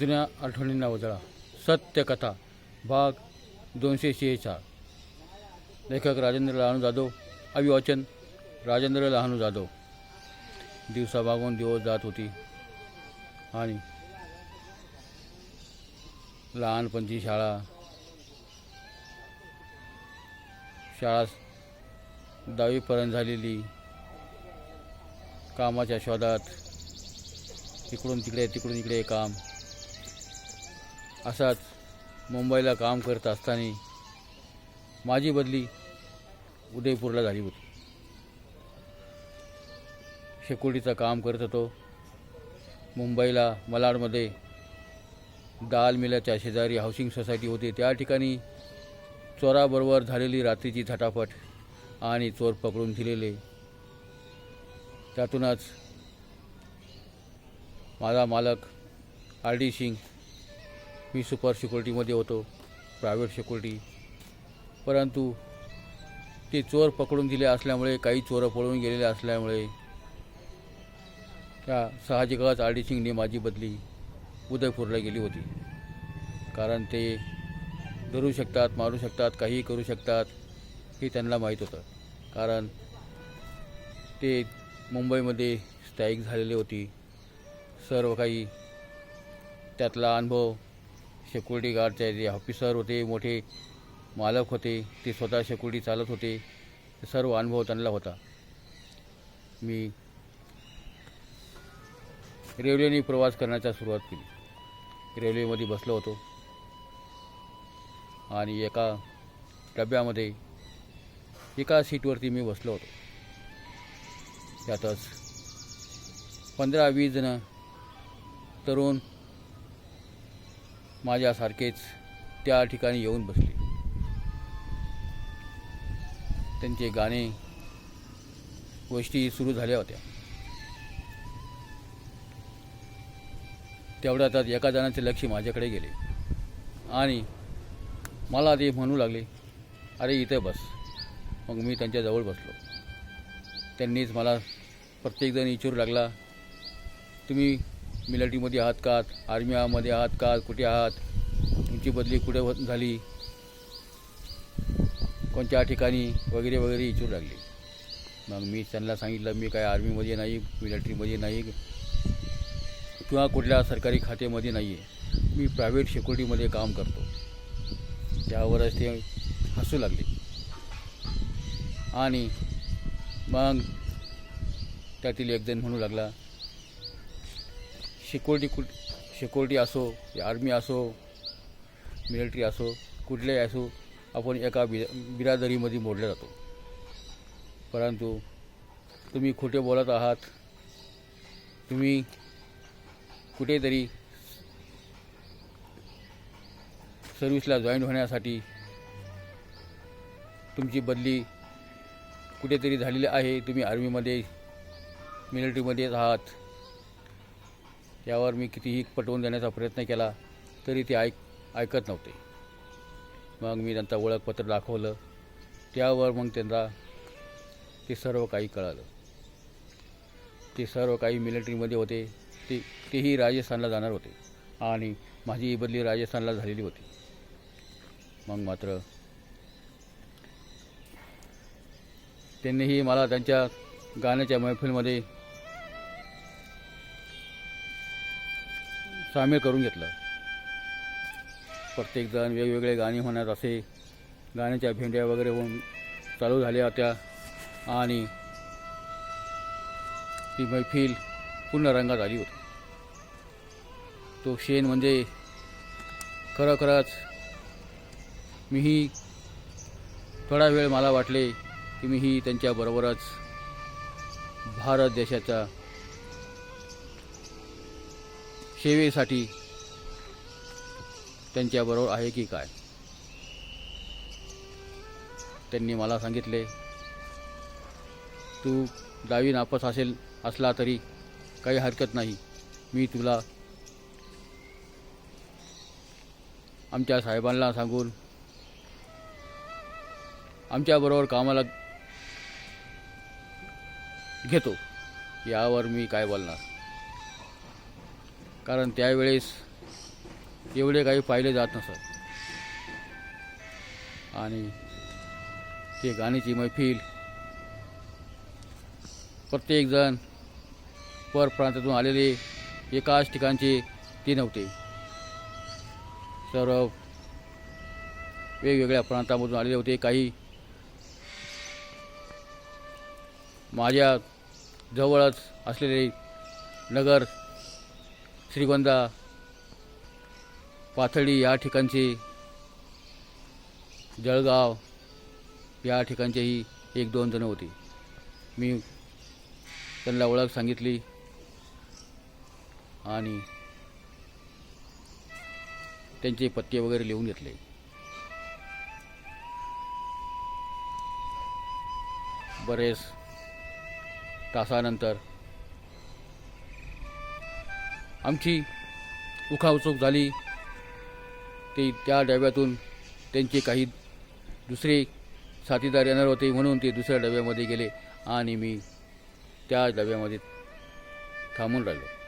जुन्या आठवणींना उजळा. सत्यकथा भाग दोनशे शेहेचाळ. लेखक राजेंद्र लहानू जाधव अभिवाचन राजेंद्र लहानू जाधव. दिवसा मागून दिवस जात होती. आणि लहानपणची शाळा. शाळा दहावीपर्यंत झालेली. कामाच्या शोधात. इकडून तिकडे तिकडून इकडे काम. असाच मुंबईला काम करत असताना माझी बदली उदयपूरला झाली होती. शेकोडीचं काम करत होतो. मुंबईला मलाडमध्ये दाल मिलाच्या शेजारी हाऊसिंग सोसायटी होती. त्या ठिकाणी चोराबरोबर झालेली रात्रीची झटापट आणि चोर पकडून दिलेले. त्यातूनच माझा मालक आर डी सिंग मी सुपर सिक्युरिटीमध्ये होतो प्रायव्हेट सिक्युरिटी. परंतु ते चोर पकडून दिले असल्यामुळे काही चोरं पळून गेलेले असल्यामुळे त्या साहजिकच आरडी सिंगने माझी बदली उदयपूरला गेली होती. कारण ते धरू शकतात मारू शकतात काहीही करू शकतात हे त्यांना माहीत होतं. कारण ते मुंबईमध्ये स्थायिक झालेले होती. सर्व काही त्यातला अनुभव सेक्युरिटी गार्डचे जे ऑफिसर होते मोठे मालक होते ते स्वतः सेक्युरिटी चालत होते. सर्व अनुभव त्यांना होता. मी रेल्वेने प्रवास करण्याचा सुरुवात केली. रेल्वेमध्ये बसलो होतो. आणि एका डब्यामध्ये एका सीटवरती मी बसलो होतो. त्यातच पंधरा वीस जणं तरुण माझ्यासारखेच त्या ठिकाणी येऊन बसले. त्यांचे गाणे गोष्टी सुरू झाल्या होत्या. तेवढ्यातच एका जणाचे लक्ष माझ्याकडे गेले. आणि मला ते म्हणू लागले अरे इथं बस. मग मी त्यांच्याजवळ बसलो. त्यांनीच मला प्रत्येकजण विचारू लागला तुम्ही मिलिटरीमध्ये आहात का? आर्मीमध्ये आहात का? कुठे आहात? तुमची बदली कुठे झाली? कोणत्या ठिकाणी? वगैरे वगैरे विचारू लागले. मग मी त्यांना सांगितलं मी काय आर्मीमध्ये नाही मिलिटरीमध्ये नाही किंवा कुठल्या सरकारी खात्यामध्ये नाही आहे मी प्रायव्हेट सिक्युरिटीमध्ये काम करतो. त्यावरच ते हसू लागले. आणि मग त्यातील एकजण म्हणू लागला सिक्युरिटी कुठ सिक्युरिटी असो आर्मी असो मिलिटरी असो कुठलेही असो आपण एका बि बिरादरीमध्ये मोडला जातो. परंतु तुम्ही खोटे बोलत आहात तुम्ही कुठेतरी सर्विसला जॉईन होण्यासाठी तुमची बदली कुठेतरी झालेली आहे तुम्ही आर्मीमध्ये मिलिटरीमध्ये आहात. यावर मी कितीही पटवून देण्याचा प्रयत्न केला तरी ते ऐक ऐकत नव्हते. मग मी त्यांचा ओळखपत्र दाखवलं. त्यावर मग त्यांना ते सर्व काही कळालं. ते सर्व काही मिलिटरीमध्ये होते. ते तेही राजस्थानला जाणार होते आणि माझी ही बदली राजस्थानला झालेली होती. मग मात्र त्यांनीही मला त्यांच्या गाण्याच्या मैफिलमध्ये सामील करून घेतलं. प्रत्येकजण वेगवेगळे गाणी होणार असे. गाण्याच्या भेंड्या वगैरे होऊन चालू झाल्या होत्या. आणि ती मैफिल पूर्ण रंगात आली होती. तो शेण म्हणजे खरोखरच मीही थोडा वेळ मला वाटले की मीही त्यांच्याबरोबरच भारत देशाचा सेवेसाठी त्यांच्याबरोबर आहे की काय? त्यांनी मला सांगितले तू दावी नापास असेल असला तरी काही हरकत नाही. मी तुला आमच्या साहेबांना सांगून आमच्याबरोबर कामाला घेतो. यावर मी काय बोलणार? कारण त्यावेळेस एवढे काही पाहिले जात नसत. आणि ते गाण्याची मैफिल प्रत्येकजण पर प्रांतातून आलेले एकाच ठिकाणचे ते नव्हते. सर्व वेगवेगळ्या प्रांतामधून आलेले होते. काही माझ्या जवळच असलेले नगर श्रीगोंदा पाथडी या ठिकाणचे जळगाव या ठिकाणचेही एक दोन जणं होते. मी त्यांना ओळख सांगितली आणि त्यांचे पत्ते वगैरे लिहून घेतले. बरेच तासानंतर आमची उखाउचूक झाली. ते त्या डब्यातून त्यांचे काही दुसरे साथीदार येणार होते म्हणून ते दुसऱ्या डब्यामध्ये गेले आणि मी त्या डब्यामध्ये थांबून राहिलो.